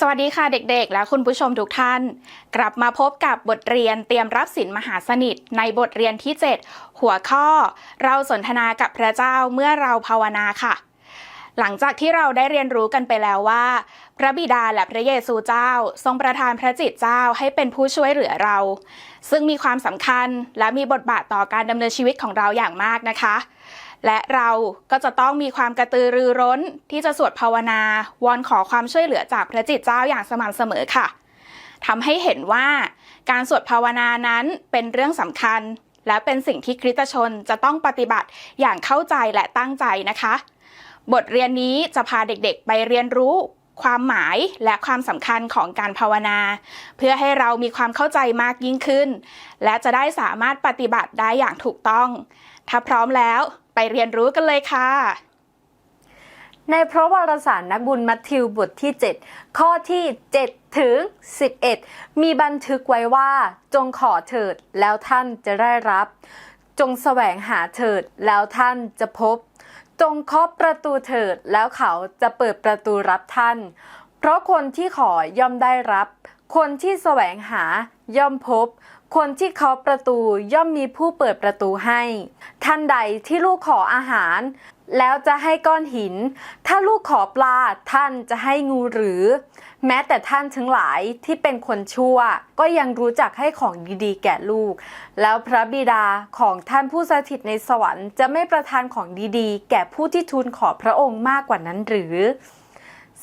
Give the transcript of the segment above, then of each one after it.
สวัสดีค่ะเด็กๆ และคุณผู้ชมทุกท่าน กลับมาพบกับบทเรียนเตรียมรับสินมหาสนิทในบทเรียนที่ 7 หัวข้อ เราสนทนากับพระเจ้าเมื่อเราภาวนาค่ะ หลังจากที่เราได้เรียนรู้กันไปแล้วว่า พระบิดาและพระเยซูเจ้า ทรงประทานพระจิตเจ้าให้เป็นผู้ช่วยเหลือเรา ซึ่งมีความสำคัญและมีบทบาทต่อการดำเนินชีวิตของเราอย่างมากนะคะ และเราก็จะต้องมีความกระตือรือร้นที่จะสวดภาวนาวอนขอความช่วยเหลือจากพระจิตเจ้าอย่างสม่ำเสมอค่ะทำให้เห็นว่าการสวดภาวนานั้นเป็นเรื่องสำคัญ และเป็นสิ่งที่คริสตชนจะต้องปฏิบัติอย่างเข้าใจและตั้งใจนะคะ บทเรียนนี้จะพาเด็กๆ ไปเรียนรู้ความหมายและความสำคัญของการภาวนา เพื่อให้เรามีความเข้าใจมากยิ่งขึ้น และจะได้สามารถปฏิบัติได้อย่างถูกต้อง ถ้าพร้อมแล้ว ไปเรียนรู้กันเลยค่ะ ในพระวารสารนักบุญมัทธิวบทที่ 7 ข้อที่ 7 ถึง 11 มีบันทึกไว้ว่าจงขอเถิดแล้วท่านจะได้รับ จงแสวงหาเถิดแล้วท่านจะพบ จงเคาะประตูเถิดแล้วเขาจะเปิดประตูรับท่าน เพราะคนที่ขอย่อมได้รับ คนที่แสวงหา ย่อมพบ คนที่เคาะประตูย่อมมีผู้เปิดประตูให้ ท่านใดที่ลูกขออาหาร แล้วจะให้ก้อนหิน ถ้าลูกขอปลาท่านจะให้งูหรือ แม้แต่ท่านทั้งหลายที่เป็นคนชั่ว ก็ยังรู้จักให้ของดีๆแก่ลูก แล้วพระบิดาของท่านผู้สถิตในสวรรค์จะไม่ประทานของดีๆ แก่ผู้ที่ทูลขอพระองค์มากกว่านั้นหรือ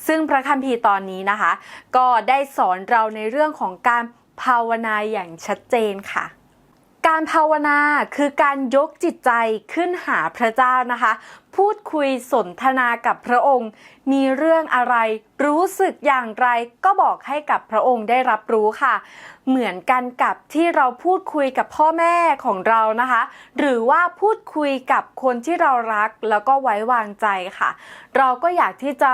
ซึ่งพระคัมภีร์ตอนนี้นะคะ ก็ได้สอนเราในเรื่องของการ ภาวนาอย่างชัดเจนค่ะ การภาวนาคือการยกจิตใจขึ้นหาพระเจ้านะคะ พูดคุยสนทนากับพระองค์ มีเรื่องอะไรรู้สึกอย่างไรก็บอกให้กับพระองค์ได้รับรู้ค่ะ เหมือนกันกับที่เราพูดคุยกับพ่อแม่ของเรานะคะ หรือว่าพูดคุยกับคนที่เรารักแล้วก็ไว้วางใจค่ะ เราก็อยากที่จะ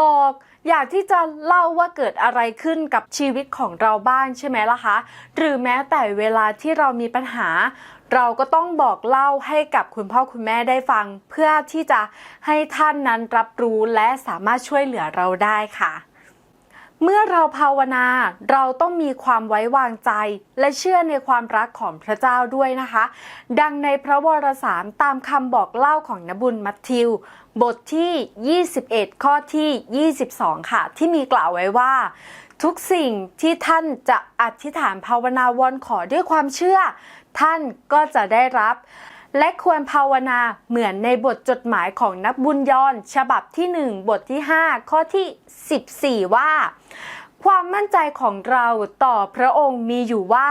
บอกอยากที่จะเล่าว่าเกิดอะไรขึ้นกับชีวิตของเราบ้างใช่ไหมล่ะคะ หรือแม้แต่เวลาที่เรามีปัญหา เราก็ต้องบอกเล่าให้กับคุณพ่อคุณแม่ได้ฟัง เพื่อที่จะให้ท่านนั้นรับรู้และสามารถช่วยเหลือเราได้ค่ะ เมื่อเราภาวนาเราต้องมีความไว้วางใจ และเชื่อในความรักของพระเจ้าด้วยนะคะ ดังในพระวรสารตามคำบอกเล่าของนบุญมัทธิว บทที่ 21 ข้อที่ 22 ค่ะ ที่มีกล่าวไว้ว่า ทุกสิ่งที่ท่านจะอธิษฐานภาวนาวอนขอด้วยความเชื่อ ท่านก็จะได้รับ และควรภาวนาเหมือนในบทจดหมายของนักบุญยอนฉบับที่ 1 บทที่ 5 ข้อที่ 14 ว่า ความมั่นใจของเราต่อพระองค์มีอยู่ว่า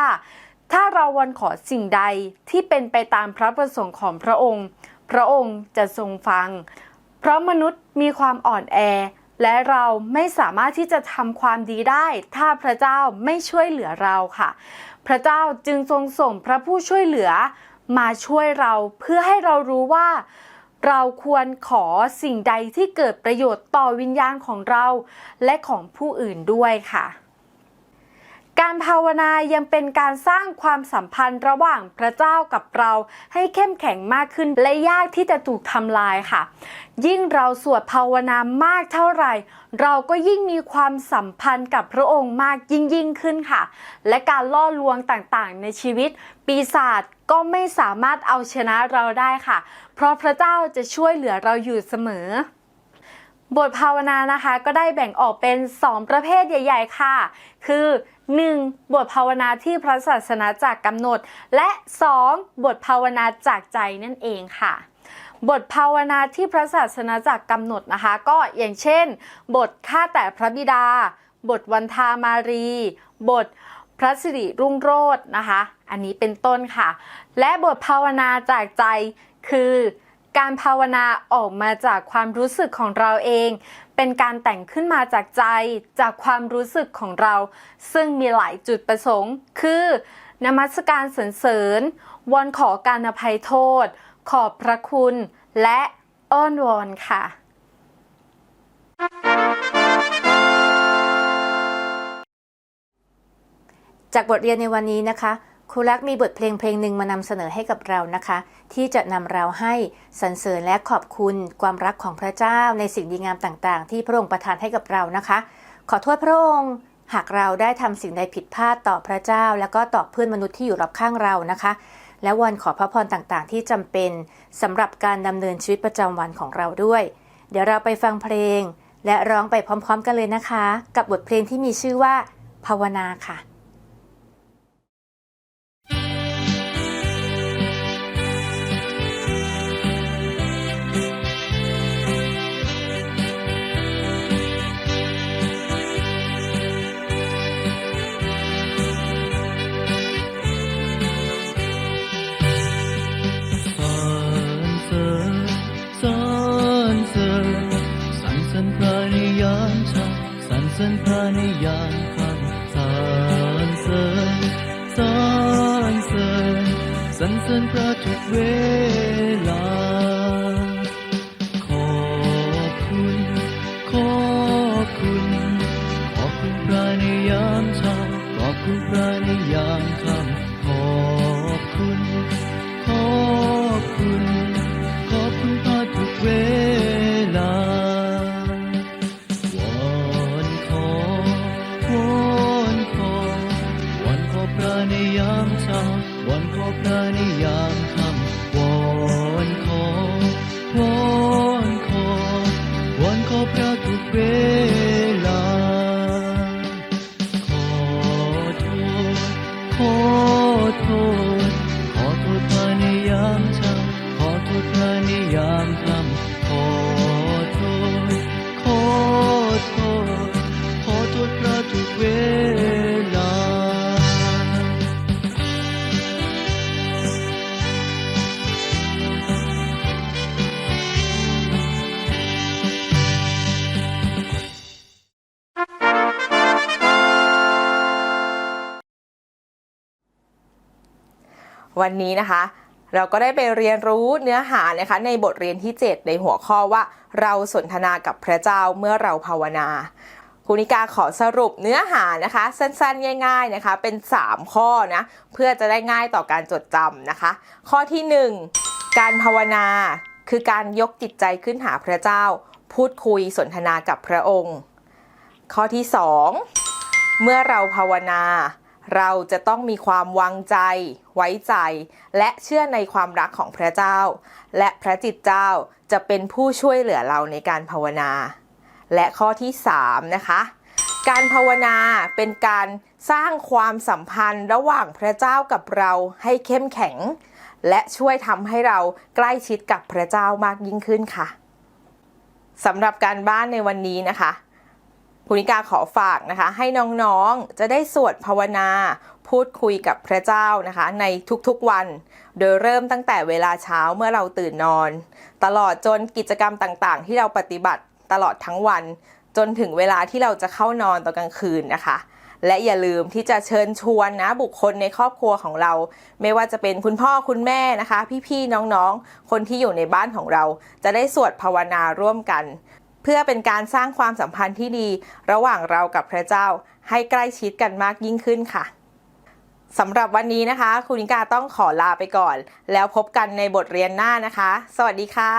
ถ้าเราวันขอสิ่งใดที่เป็นไปตามพระประสงค์ของพระองค์ พระองค์จะทรงฟัง เพราะมนุษย์มีความอ่อนแอ และเราไม่สามารถที่จะทำความดีได้ ถ้าพระเจ้าไม่ช่วยเหลือเราค่ะ พระเจ้าจึงทรงส่งพระผู้ช่วยเหลือมาช่วยเราเพื่อให้เรารู้ว่า เราควรขอสิ่งใดที่เกิดประโยชน์ต่อวิญญาณของเรา และของผู้อื่นด้วยค่ะ การภาวนายังเป็นการสร้างความสัมพันธ์ระหว่างพระเจ้ากับเราให้เข้มแข็งมากขึ้นและยากที่จะถูกทำลายค่ะ ยิ่งเราสวดภาวนามากเท่าไหร่ เราก็ยิ่งมีความสัมพันธ์กับพระองค์มากยิ่งยิ่งขึ้นค่ะ และการล่อลวงต่างๆ ในชีวิต ปีศาจก็ไม่สามารถเอาชนะเราได้ค่ะ เพราะพระเจ้าจะช่วยเหลือเราอยู่เสมอบทภาวนานะคะก็ได้แบ่งออกเป็น 2 ประเภทใหญ่ ๆ ค่ะ คือ 1. บทภาวนาที่พระศาสนาจักรกำหนด และ 2. บทภาวนาจากใจนั่นเองค่ะ บทภาวนาที่พระศาสนาจักรกำหนดนะคะ ก็อย่างเช่น บทข้าแต่พระบิดา บทวันทามารี บทพระสิริรุ่งโรจน์นะคะ อันนี้เป็นต้นค่ะ และบทภาวนาจากใจคือ การภาวนาออกมาจากความรู้สึกของเราเอง เป็นการแต่งขึ้นมาจากใจจากความรู้สึกของเรา ซึ่งมีหลายจุดประสงค์ คือนมัสการสรรเสริญวอนขอการอภัยโทษ ขอบพระคุณ และอ้อนวอนค่ะจากบทเรียนในวันนี้นะคะ ครูรักมีบทเพลงเพลงหนึ่งมานำเสนอให้กับเรานะคะ ที่จะนำเราให้สรรเสริญและขอบคุณความรักของพระเจ้าในสิ่งดีงามต่างๆ ที่พระองค์ประทานให้กับเรานะคะ ขอโทษพระองค์หากเราได้ทำสิ่งใดผิดพลาดต่อพระเจ้า แล้วก็ต่อเพื่อนมนุษย์ที่อยู่รอบข้างเรานะคะ และวอนขอพระพรต่างๆ ที่จำเป็นสำหรับการดำเนินชีวิตประจำวันของเราด้วย เดี๋ยวเราไปฟังเพลง และร้องไปพร้อม ๆ กันเลยนะคะ กับบทเพลงที่มีชื่อว่า ภาวนาค่ะ สรรเสริญพระในยามคำสรรเสริญสรรเสริญสรรเสริญพระทุกเวลา ขอบคุณ ขอบคุณ ขอบคุณพระในยามเช้าขอบคุณพระ ในยามเช้าวันขอพระในยามค่ำวอนขอวอนขอวอนขอพระทุกเวลา ขอโทษขอโทษขอโทษพระในยามเช้า วันนี้นะคะ เราก็ได้ไปเรียนรู้เนื้อหานะคะในบทเรียนที่ 7 ในหัวข้อว่าเราสนทนากับพระเจ้าเมื่อเราภาวนาคุณนิกาขอสรุปเนื้อหานะคะ สั้นๆ ง่าย ๆนะคะ เป็น 3 ข้อนะ เพื่อจะได้ง่ายต่อการจดจำนะคะ ข้อที่ 1 การภาวนาคือการยกจิตใจขึ้นหาพระเจ้า พูดคุยสนทนากับพระองค์ ข้อที่ 2 เมื่อเราภาวนา เราจะต้องมีความวางใจ ไว้ใจ และเชื่อในความรักของพระเจ้า และพระจิตเจ้าจะเป็นผู้ช่วยเหลือเราในการภาวนา และข้อที่ 3 นะคะ การภาวนาเป็นการสร้างความสัมพันธ์ระหว่างพระเจ้ากับเราให้เข้มแข็ง และช่วยทำให้เราใกล้ชิดกับพระเจ้ามากยิ่งขึ้นค่ะสำหรับการบ้านในวันนี้นะคะ ภูนิกาขอฝากนะคะ ให้น้องๆจะได้สวดภาวนา พูดคุยกับพระเจ้านะคะ ในทุกๆวัน โดยเริ่มตั้งแต่เวลาเช้าเมื่อเราตื่นนอน ตลอดจนกิจกรรมต่างๆ ที่เราปฏิบัติตลอดทั้งวัน จนถึงเวลาที่เราจะเข้านอนตอนกลางคืนนะคะ และอย่าลืมที่จะเชิญชวนนะบุคคลในครอบครัวของเรา ไม่ว่าจะเป็นคุณพ่อคุณแม่นะคะ พี่ๆน้องๆ คนที่อยู่ในบ้านของเรา จะได้สวดภาวนาร่วมกัน พื่อเป็นการสร้างความสัมพันธ์ที่ดี ระหว่างเรากับพระเจ้าให้ใกล้ชิดกันมากยิ่งขึ้นค่ะสำหรับวันนี้นะคะ คุณนิกาต้องขอลาไปก่อน แล้วพบกันในบทเรียนหน้านะคะ สวัสดีค่ะ